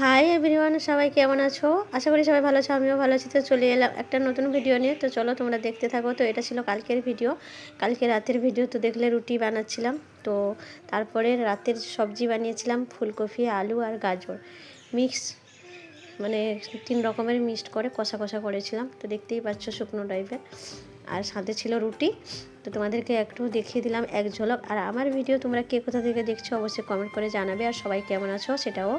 Hi everyone সবাই কেমন আছো? আশা করি সবাই ভালো আছো, আমিও ভালো আছি। তো চলে এলাম একটা নতুন ভিডিও নিয়ে। তো চলো, তোমরা দেখতে থাকো। তো এটা ছিল কালকের ভিডিও কালকে রাতের ভিডিও তো দেখলে রুটি বানাচ্ছিলাম। তো তারপরে রাতের সবজি বানিয়েছিলাম, ফুলকপি, আলু আর গাজর। মিক্স মানে তিন রকমের মিক্সড করে কষা কষা করেছিলাম। তো দেখতেই পাচ্ছ শুকনো টাইপের আর সাথে ছিল রুটি। তো তোমাদেরকে একটু দেখিয়ে দিলাম এক ঝলক। আর আমার ভিডিও তোমরা কে কোথা থেকে দেখছ অবশ্যই কমেন্ট করে জানাবে। আর সবাই কেমন আছো সেটাও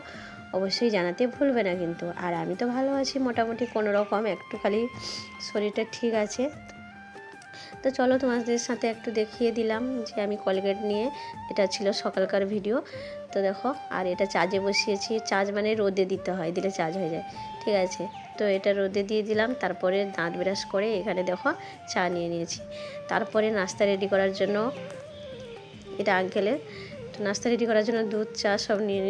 অবশ্যই জানাতে ভুলবে না কিন্তু। আর আমি তো ভালো আছি মোটামুটি কোনো রকম একটু খালি শরীরটা ঠিক আছে। তো চলো তোমাদের সাথে একটু দেখিয়ে দিলাম যে আমি কলগেট নিয়ে এটা ছিল সকালকার ভিডিও। তো দেখো, আর এটা চার্জে বসিয়েছি। চার্জ মানে রোদে দিতে হয়, দিলে চার্জ হয়ে যায়। ঠিক আছে? তো এটা রোদে দিয়ে দিলাম, তারপরে দাঁত ব্রাশ করে এখানে দেখো চা নিয়ে নিয়েছি। তারপরে নাস্তা রেডি করার জন্য এটা আঙ্কেলের তো নাস্তা রেডি করার জন্য দুধ, চা সব নিয়ে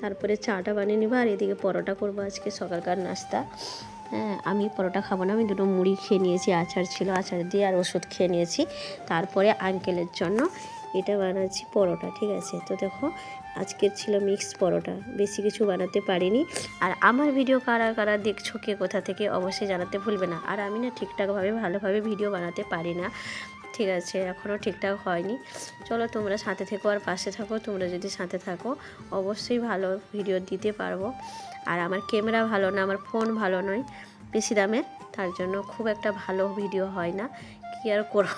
তারপরে চাটা বানিয়ে নেব। আর এদিকে পরোটা করব আজকে সকালকার নাস্তা। হ্যাঁ আমি পরোটা খাব না। আমি দুটো মুড়ি খেয়ে নিয়েছি, আচার ছিল, আচার দিয়ে আর ওষুধ খেয়ে নিয়েছি। তারপরে আঙ্কেলের জন্য এটা বানাচ্ছি পরোটা, ঠিক আছে? তো দেখো, আজকের ছিল মিক্স পরোটা। বেশি কিছু বানাতে পারিনি। আর আমার ভিডিও কারা কারা দেখছ কে কোথা থেকে, অবশ্যই জানাতে ভুলবে না। আর আমি না ঠিকঠাকভাবে, ভালোভাবে ভিডিও বানাতে পারি না। ঠিক আছে এখনও ঠিকঠাক হয়নি। চলো তোমরা সাথে থেকো আর পাশে থাকো, তোমরা যদি সাথে থাকো, অবশ্যই ভালো ভিডিও দিতে পারব। আর আমার ক্যামেরা ভালো না, আমার ফোন ভালো নয়, বেশি দামের তার জন্য খুব একটা ভালো ভিডিও হয় না, কি আর করব?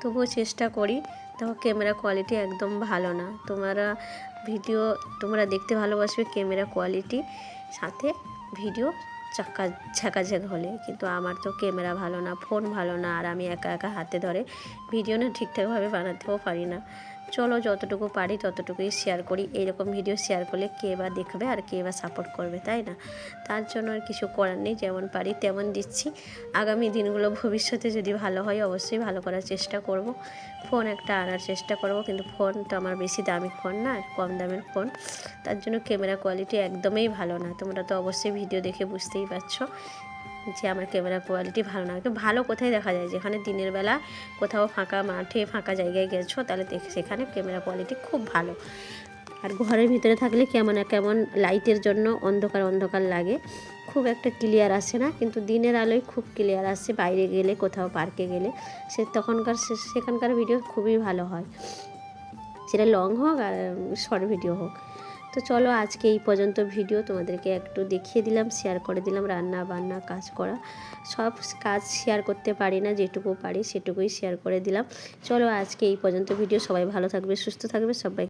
তবুও চেষ্টা করি, দেখো ক্যামেরা কোয়ালিটি একদম ভালো না। তোমরা ভিডিও তোমরা দেখতে ভালোবাসবে ক্যামেরা কোয়ালিটি সাথে ভিডিও চাকা ঝাঁকাঝাঁক হলে, কিন্তু আমার তো ক্যামেরা ভালো না, ফোন ভালো না, আর আমি একা একা হাতে ধরে ভিডিও না ঠিকঠাকভাবে বানাতেও পারি না। চলো যতটুকু পারি ততটুকুই শেয়ার করি। এরকম ভিডিও শেয়ার করলে কে বা দেখবে আর কে বা সাপোর্ট করবে, তাই না? তার জন্য আর কিছু করার নেই, যেমন পারি তেমন দিচ্ছি। আগামী দিনগুলো ভবিষ্যতে যদি ভালো হয়, অবশ্যই ভালো করার চেষ্টা করব। ফোন একটা আনার চেষ্টা করব, কিন্তু ফোন তো আমার বেশি দামি ফোন না কম দামের ফোন তার জন্য ক্যামেরা কোয়ালিটি একদমই ভালো না। তোমরা তো অবশ্যই ভিডিও দেখে বুঝতেই পারছ। যে আমার ক্যামেরা কোয়ালিটি ভালো না। কিন্তু ভালো কোথায় দেখা যায়? যেখানে দিনের বেলা কোথাও ফাঁকা মাঠে ফাঁকা জায়গায় গেছো, তাহলে সেখানে ক্যামেরা কোয়ালিটি খুব ভালো। আর ঘরের ভিতরে থাকলে কেমন কেমন লাইটের জন্য অন্ধকার অন্ধকার লাগে। খুব একটা ক্লিয়ার আসে না, কিন্তু দিনের আলোয় খুব ক্লিয়ার আসে। বাইরে গেলে, কোথাও পার্কে গেলে। সে তখনকার সেখানকার ভিডিও খুবই ভালো হয়। সেটা লং হোক আর শর্ট ভিডিও হোক। তো চলো আজকে এই পর্যন্ত ভিডিও তোমাদেরকে একটু দেখিয়ে দিলাম শেয়ার করে দিলাম, রান্না বান্না, কাজ করা, সব কাজ শেয়ার করতে পারি না, যেটুকু পারি সেটুকুই শেয়ার করে দিলাম। চলো আজকে এই পর্যন্ত ভিডিও, সবাই ভালো থাকবে, সুস্থ থাকবে সবাই